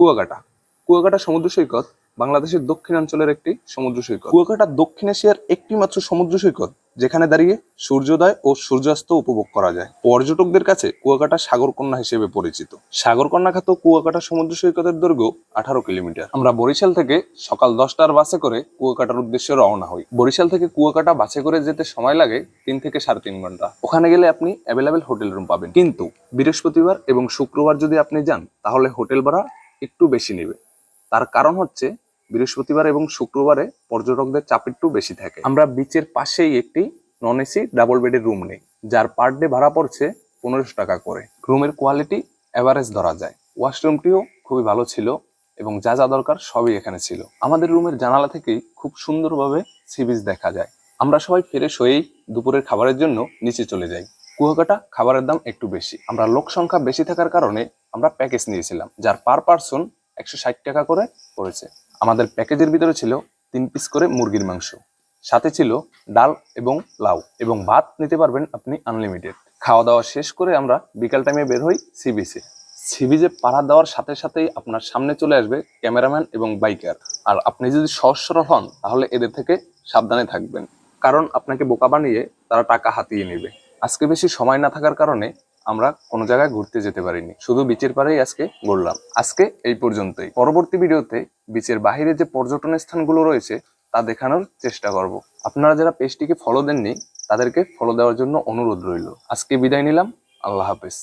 কুয়াকাটা। কুয়াকাটা সমুদ্র সৈকত বাংলাদেশের দক্ষিণাঞ্চলের একটি সমুদ্র সৈকত। কুয়াকাটা দক্ষিণ এশিয়ার একটি মাত্র সমুদ্র সৈকত, যেখানে দাঁড়িয়ে সূর্যোদয় ও সূর্যাস্ত উপভোগ করা যায়। পর্যটকদের কাছে কুয়াকাটা সাগরকন্যা হিসেবে পরিচিত। সাগরকন্যা খ্যাত কুয়াকাটা সমুদ্র সৈকতের দৈর্ঘ্য আঠারো কিলোমিটার। আমরা বরিশাল থেকে সকাল দশটার বাসে করে কুয়াকাটার উদ্দেশ্যে রওনা হই। বরিশাল থেকে কুয়াকাটা বাসে করে যেতে সময় লাগে তিন থেকে সাড়ে তিন ঘণ্টা। ওখানে গেলে আপনি অ্যাভেলেবেল হোটেল রুম পাবেন। কিন্তু বৃহস্পতিবার এবং শুক্রবার যদি আপনি যান, তাহলে হোটেল ভাড়া একটু বেশি নেবে। তার কারণ হচ্ছে, বৃহস্পতিবার এবং শুক্রবারে পর্যটকদের চাপ একটু বেশি থাকে। আমরা বিচের পাশেই একটি নন এসি ডাবল বেডের রুম নেই, যার পার ডে ভাড়া পড়ছে পনেরোশো টাকা করে। রুমের কোয়ালিটি অ্যাভারেজ ধরা যায়। ওয়াশরুমটিও খুবই ভালো ছিল এবং যা যা দরকার সবই এখানে ছিল। আমাদের রুমের জানালা থেকেই খুব সুন্দরভাবে সি বিচ দেখা যায়। আমরা সবাই ফ্রেশ হয়েই দুপুরের খাবারের জন্য নিচে চলে যাই। কুয়াকাটা খাবারের দাম একটু বেশি। আমরা লোক সংখ্যা বেশি থাকার কারণে আমরা প্যাকেজ নিয়েছিলাম, যার পার পার্সন একশো ষাট টাকা করে পড়েছে। আমাদের প্যাকেজের ভিতরে ছিল তিন পিস করে মুরগির মাংস। সাথে ছিল ডাল এবং লাউ এবং ভাত নিতে পারবেন আপনি আনলিমিটেড খাওয়া দাওয়া শেষ করে আমরা বিকাল টাইমে বের হই সি বিচে সি বিচে পাড়া দেওয়ার সাথে সাথেই আপনার সামনে চলে আসবে ক্যামেরাম্যান এবং বাইকার আর আপনি যদি সহজ সরল হন, তাহলে এদের থেকে সাবধানে থাকবেন। কারণ আপনাকে বোকা বানিয়ে তারা টাকা হাতিয়ে নেবে। আজকে বেশি সময় না থাকার কারণে আমরা কোনো জায়গায় ঘুরতে যেতে পারিনি। শুধু বিচের পাড়েই আজকে ঘুরলাম। আজকে এই পর্যন্তই। পরবর্তী ভিডিওতে বিচের বাহিরে যে পর্যটন স্থানগুলো রয়েছে, তা দেখানোর চেষ্টা করব। আপনারা যারা পেজটিকে ফলো দেননি, তাদেরকে ফলো দেওয়ার জন্য অনুরোধ রইল। আজকে বিদায় নিলাম। আল্লাহ হাফেজ।